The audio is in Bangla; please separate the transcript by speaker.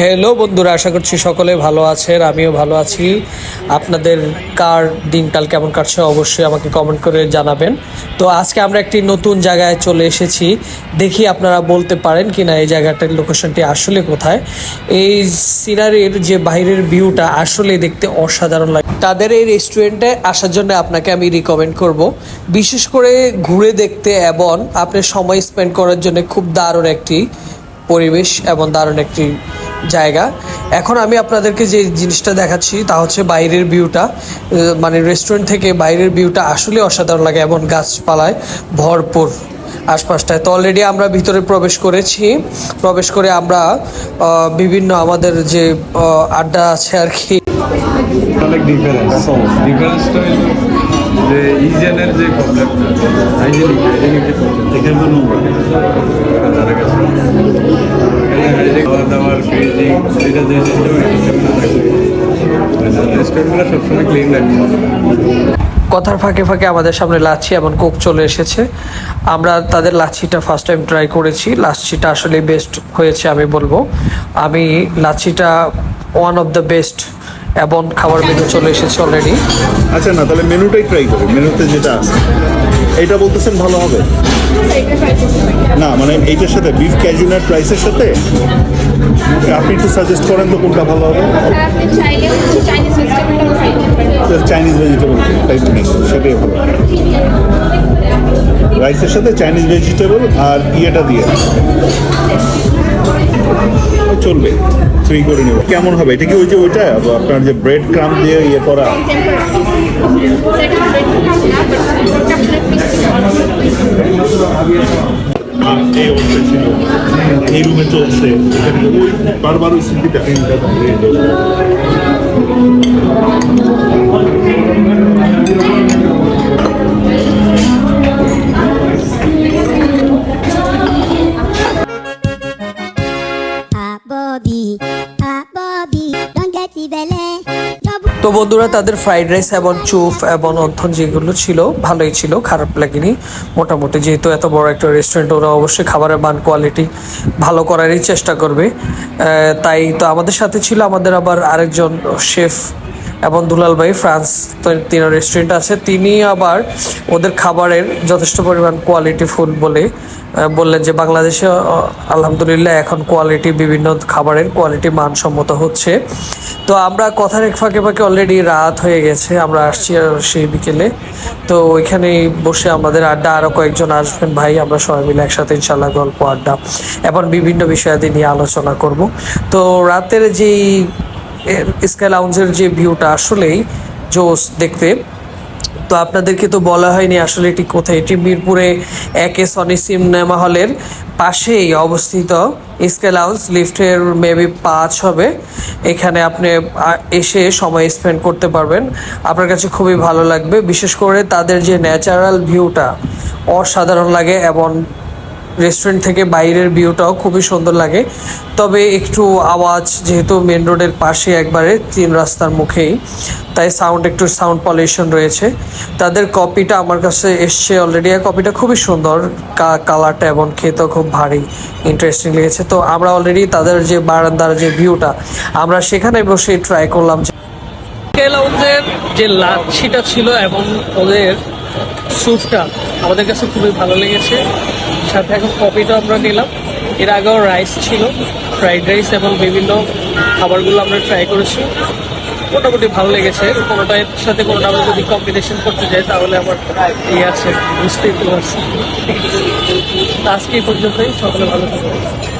Speaker 1: হ্যালো বন্ধুরা, আশা করছি সকলে ভালো আছেন, আমিও ভালো আছি। আপনাদের কার দিনকাল কেমন কাটছে অবশ্যই আমাকে কমেন্ট করে জানাবেন। তো আজকে আমরা একটি নতুন জায়গায় চলে এসেছি। দেখি আপনারা বলতে পারেন কি না এই জায়গাটার লোকেশনটি আসলে কোথায়। এই সিনারির যে বাইরের ভিউটা আসলে দেখতে অসাধারণ লাগে তাদের এই রেস্টুরেন্টে আসার জন্য আপনাকে আমি রিকমেন্ড করব। বিশেষ করে ঘুরে দেখতে এবং আপনি সময় স্পেন্ড করার জন্য খুব দারুণ একটি পরিবেশ এবং দারুণ একটি জায়গা। এখন আমি আপনাদেরকে যে জিনিসটা দেখাচ্ছি তা হচ্ছে বাইরের ভিউটা। মানে রেস্টুরেন্ট থেকে বাইরের ভিউটা আসলে অসাধারণ লাগে এমন গাছপালায় ভরপুর আশপাশটায়। তো অলরেডি আমরা ভিতরে প্রবেশ করেছি। প্রবেশ করে আমরা বিভিন্ন আমাদের যে আড্ডা আছে আর কি।
Speaker 2: অনেক ডিফারেন্স ডিফারেন্সটা যে ইজেনের যে প্রবলেমটা হাইজেনিক হাইজেনিক যে প্রবলেম এখানে তো নোংরা। তাদের কাছে এখানে এটা যে সবসময় ক্লিন
Speaker 1: কথার ফাঁকে ফাঁকে আমাদের সামনে লাচ্ছি, এমন কোক চলে এসেছে। আমরা তাদের লাচ্ছিটা ফার্স্ট টাইম ট্রাই করেছি। লাচ্ছিটা আসলে বেস্ট হয়েছে আমি বলব। আমি লাচ্ছিটা ওয়ান অফ দ্য বেস্ট এবং খাবার মেনু চলে এসেছে অলরেডি
Speaker 3: আচ্ছা না, তাহলে মেনুটাই ট্রাই করি মেনুতে যেটা আছে। এটা বলতেছেন ভালো হবে? না মানে এইটার সাথে বিফ ক্যাজুনার প্রাইসের সাথে? আপনি একটু সাজেস্ট করেন তো কোনটা ভালো হবে।
Speaker 4: চাইনিজ
Speaker 3: ভেজিটেবল টাইপ নেই সেটাই ভালো রাইসের সাথে চাইনিজ ভেজিটেবল আর ইয়েটা দিয়ে। থ্রি করে নেব। কেমন হবে? এটা কি ওই যে ওইটা? আপনার যে ব্রেড ক্রাম দিয়ে ইয়ে করা?
Speaker 4: বাট
Speaker 3: এই চলছে। বারবার
Speaker 1: তো বন্ধুরা, তাদের ফ্রাইড রাইস এবং চুপ এবং অন্থন যেগুলো ছিল, ভালোই ছিল, খারাপ লাগেনি। মোটামুটি যেহেতু এত বড় একটা রেস্টুরেন্ট ওরা অবশ্যই খাবারের মান কোয়ালিটি ভালো করারই চেষ্টা করবে। তাই তো আমাদের সাথে ছিল আমাদের আবার আরেকজন শেফ এবং দুলাল ভাই ফ্রান্স তিন রেস্টুরেন্ট আছে। তিনি আবার ওদের খাবারের যথেষ্ট পরিমাণ কোয়ালিটি ফুড বলে বললেন যে বাংলাদেশে আলহামদুলিল্লাহ এখন কোয়ালিটি বিভিন্ন খাবারের কোয়ালিটি মানসম্মত হচ্ছে। তো আমরা কথার এক ফাঁকে ফাঁকে অলরেডি রাত হয়ে গেছে, আমরা আসছি সেই বিকেলে। তো ওইখানেই বসে আমাদের আড্ডা আরও কয়েকজন আসবেন ভাই, আমরা সবাই মিলে একসাথে ইনশাল্লাহ গল্প, আড্ডা, এবং বিভিন্ন বিষয়াদি নিয়ে আলোচনা করব। তো রাতের যেই স্কাই লাউঞ্জের যে ভিউটা আসলেই জোস দেখতে। তো আপনাদেরকে তো বলা হয়নি আসলে এটি কোথায়। এটি মিরপুরে একে সনি সিনেমা হলের পাশেই অবস্থিত স্কাই লাউঞ্জ। লিফটের মেবি পাঁচ হবে। এখানে আপনি এসে সময় স্পেন্ড করতে পারবেন। আপনার কাছে খুবই ভালো লাগবে। বিশেষ করে তাদের যে ন্যাচারাল ভিউটা অসাধারণ লাগে এবং রেস্টুরেন্ট থেকে বাইরের ভিউটাও খুবই সুন্দর লাগে। তবে একটু আওয়াজ, যেহেতু মেন রোডের পাশে একবারে, তিন রাস্তার মুখেই, তাই সাউন্ড একটু সাউন্ড পলিউশন রয়েছে। তাদের কপিটা আমার কাছে এসছে অলরেডি আর কপিটা খুবই সুন্দর কালারটা এবং খেতেও খুব ভারী ইন্টারেস্টিং লেগেছে। তো আমরা অলরেডি তাদের যে বারান্দার যে ভিউটা আমরা সেখানে বসে ট্রাই করলাম যে ওদের যে লাচ্ছিটা ছিল এবং ওদের স্যুপটা আমাদের কাছে খুবই ভালো লেগেছে। সাথে এখন কপিটা আমরা নিলাম। এর আগেও রাইস ছিল ফ্রাইড রাইস এবং বিভিন্ন খাবারগুলো আমরা ট্রাই করেছি। মোটামুটি ভালো লেগেছে। কোনোটার সাথে কোনোটা আমরা যদি কম্বিনেশন করতে যাই, তাহলে আমার ইয়ে আছে, বুঝতেই পারছি আজকে পর্যন্তই। সকলে ভালো থাকবে